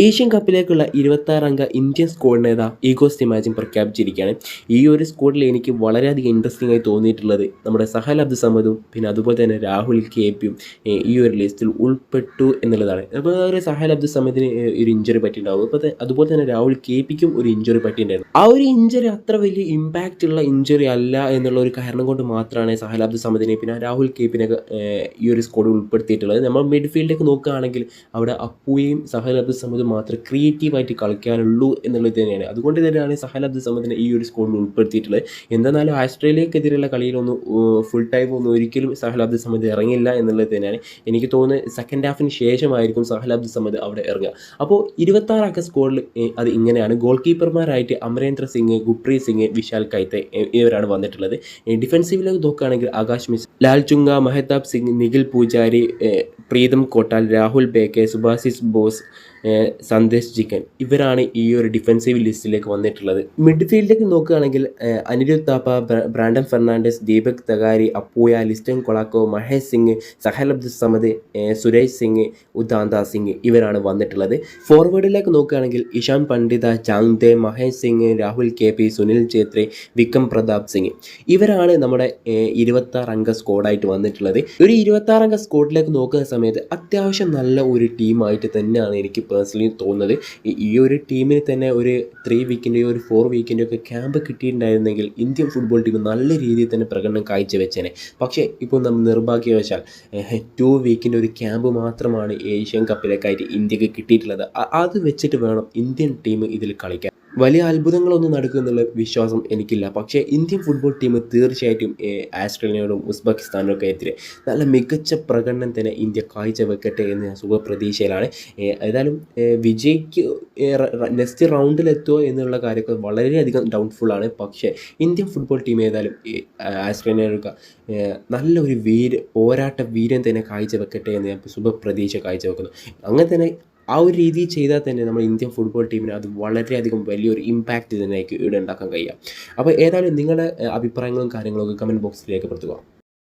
Asian കപ്പിലേക്കുള്ള ഇരുപത്താറംഗ Indian സ്ക്വാഡിനെ ഇതാ ഈഗോസ്റ്റ് imagine പ്രഖ്യാപിച്ചിരിക്കുകയാണ്. ഈ ഒരു സ്ക്വാഡിൽ എനിക്ക് വളരെയധികം ഇൻട്രസ്റ്റിംഗ് ആയി തോന്നിയിട്ടുള്ളത് നമ്മുടെ സഹൽ അബ്ദുൽ സമദും പിന്നെ അതുപോലെ തന്നെ രാഹുൽ കെ പിയും ഈ ഒരു ലിസ്റ്റിൽ ഉൾപ്പെട്ടു എന്നുള്ളതാണ്. അപ്പോൾ ഒരു സഹൽ അബ്ദുൽ സമദിന് ഒരു ഇഞ്ചുറി പറ്റിയിട്ടുണ്ടാവും. അപ്പോൾ അതുപോലെ തന്നെ രാഹുൽ കെ പിക്കും ഒരു ഇഞ്ചുറി പറ്റിയിട്ടുണ്ടായിരുന്നു. ആ ഒരു ഇഞ്ചുറി അത്ര വലിയ ഇമ്പാക്റ്റ് ഉള്ള ഇഞ്ചുറി അല്ല എന്നുള്ള ഒരു കാരണം കൊണ്ട് മാത്രമാണ് സഹൽ അബ്ദുൽ സമദിനെ പിന്നെ രാഹുൽ കെ പിനെ ഈ ഒരു സ്ക്വാഡിൽ ഉൾപ്പെടുത്തിയിട്ടുള്ളത്. നമ്മൾ മിഡ്ഫീൽഡിലേക്ക് നോക്കുകയാണെങ്കിൽ അവിടെ അപ്പുയും സഹൽ അബ്ദുൽ സമദും മാത്രമേ ക്രിയേറ്റീവായിട്ട് കളിക്കാനുള്ളൂ എന്നുള്ളത് തന്നെയാണ്. അതുകൊണ്ട് തന്നെയാണ് സഹൽ അബ്ദുൽ സമദിനെ ഈ ഒരു സ്കോഡിൽ ഉൾപ്പെടുത്തിയിട്ടുള്ളത്. എന്തെന്നാലും ആസ്ട്രേലിയക്കെതിരെയുള്ള കളിയിലൊന്നും ഫുൾ ടൈം ഒന്നും ഒരിക്കലും സഹൽ അബ്ദുൽ സമദ് ഇറങ്ങില്ല എന്നുള്ളത് തന്നെയാണ്. എനിക്ക് തോന്നുന്നത് സെക്കൻഡ് ഹാഫിന് ശേഷമായിരിക്കും സഹൽ അബ്ദുൽ സമദ് അവിടെ ഇറങ്ങുക. അപ്പോൾ ഇരുപത്താറൊക്കെ സ്കോഡിൽ അത് ഇങ്ങനെയാണ്. ഗോൾ കീപ്പർമാരായിട്ട് അമരേന്ദ്ര സിംഗ് ഗുപ്രീത് സിംഗ് വിശാൽ കൈത്തെ ഇവരാണ് വന്നിട്ടുള്ളത്. ഡിഫൻസീവിലേക്ക് നോക്കുകയാണെങ്കിൽ ആകാശ് മിസ് ലാൽ ചുങ്ക മെഹതാബ് സിംഗ് നിഖിൽ പൂജാരി പ്രീതം കോട്ടാൽ രാഹുൽ ബേക്കെ സുഭാസിസ് ബോസ് സന്ദേശ് ചിക്കൻ ഇവരാണ് ഈ ഒരു ഡിഫൻസീവ് ലിസ്റ്റിലേക്ക് വന്നിട്ടുള്ളത്. മിഡ്ഫീൽഡിലേക്ക് നോക്കുകയാണെങ്കിൽ അനിരുദ്ധ് താപ്പ ബ്രാൻഡൻ ഫെർണാണ്ടസ് ദീപക് തകാരി അപ്പൂയ ലിസ്റ്റൻ കൊളാക്കോ മഹേഷ് സിംഗ് സഹൽ അബ്ദുൽ സമദ് സുരേഷ് സിംഗ് ഉദാന്ത സിംഗ് ഇവരാണ് വന്നിട്ടുള്ളത്. ഫോർവേഡിലേക്ക് നോക്കുകയാണെങ്കിൽ ഇഷാൻ പണ്ഡിത ചാങ്ദെ മഹേഷ് സിംഗ് രാഹുൽ കെ പി സുനിൽ ഛേത്രി വിക്രം പ്രതാപ് സിംഗ്. ഇവരാണ് നമ്മുടെ ഇരുപത്താറ് അംഗ സ്ക്വാഡായിട്ട് വന്നിട്ടുള്ളത്. ഒരു ഇരുപത്താറ് അംഗ സ്ക്വാഡിലേക്ക് നോക്കുന്ന സമയത്ത് അത്യാവശ്യം നല്ല ഒരു ടീമായിട്ട് തന്നെയാണ് എനിക്ക് പേഴ്സണലി തോന്നുന്നത്. ഈ ഒരു ടീമിന് തന്നെ ഒരു ത്രീ വീക്കിന്റെയോ ഒരു ഫോർ വീക്കിന്റെയോ ഒക്കെ ക്യാമ്പ് കിട്ടിയിട്ടുണ്ടായിരുന്നെങ്കിൽ ഇന്ത്യൻ ഫുട്ബോൾ ടീം നല്ല രീതിയിൽ തന്നെ പ്രകടനം കാഴ്ചവെച്ചേനെ. പക്ഷേ ഇപ്പോൾ നമ്മൾ നിർഭാഗ്യവശാൽ ടു വീക്കിന്റെ ഒരു ക്യാമ്പ് മാത്രമാണ് ഏഷ്യൻ കപ്പിലേക്കായിട്ട് ഇന്ത്യയ്ക്ക് കിട്ടിയിട്ടുള്ളത്. അത് വെച്ചിട്ട് വേണം ഇന്ത്യൻ ടീം ഇതിൽ കളിക്കാൻ. വലിയ അത്ഭുതങ്ങളൊന്നും നടക്കുമെന്നുള്ള വിശ്വാസം എനിക്കില്ല. പക്ഷേ ഇന്ത്യൻ ഫുട്ബോൾ ടീം തീർച്ചയായിട്ടും ആസ്ട്രേലിയയോടും ഉസ്ബെക്കിസ്ഥാനും ഒക്കെ എതിരെ നല്ല മികച്ച പ്രകടനം തന്നെ ഇന്ത്യ കാഴ്ചവെക്കട്ടെ എന്ന് ഞാൻ സുഖപ്രതീക്ഷയിലാണ്. ഏതായാലും വിജയ്ക്ക് നെക്സ്റ്റ് റൗണ്ടിലെത്തുമോ എന്നുള്ള കാര്യമൊക്കെ വളരെയധികം ഡൗൺഫുള്ളാണ് പക്ഷേ ഇന്ത്യൻ ഫുട്ബോൾ ടീം ഏതായാലും ആസ്ട്രേലിയയുടെ നല്ലൊരു വീര് പോരാട്ട വീരൻ തന്നെ കാഴ്ചവെക്കട്ടെ എന്ന് ഞാൻ ശുഭപ്രതീക്ഷ കാഴ്ചവെക്കുന്നു. അങ്ങനെ തന്നെ ആ ഒരു രീതിയിൽ ചെയ്താൽ തന്നെ നമ്മൾ ഇന്ത്യൻ ഫുട്ബോൾ ടീമിന് അത് വളരെയധികം വലിയൊരു ഇമ്പാക്റ്റ് ഇതിനേക്ക് ഇവിടെ ഉണ്ടാക്കാൻ കഴിയുക അപ്പോൾ ഏതായാലും നിങ്ങളുടെ അഭിപ്രായങ്ങളും കാര്യങ്ങളും ഒക്കെ കമന്റ് ബോക്സിൽ രേഖപ്പെടുത്തുക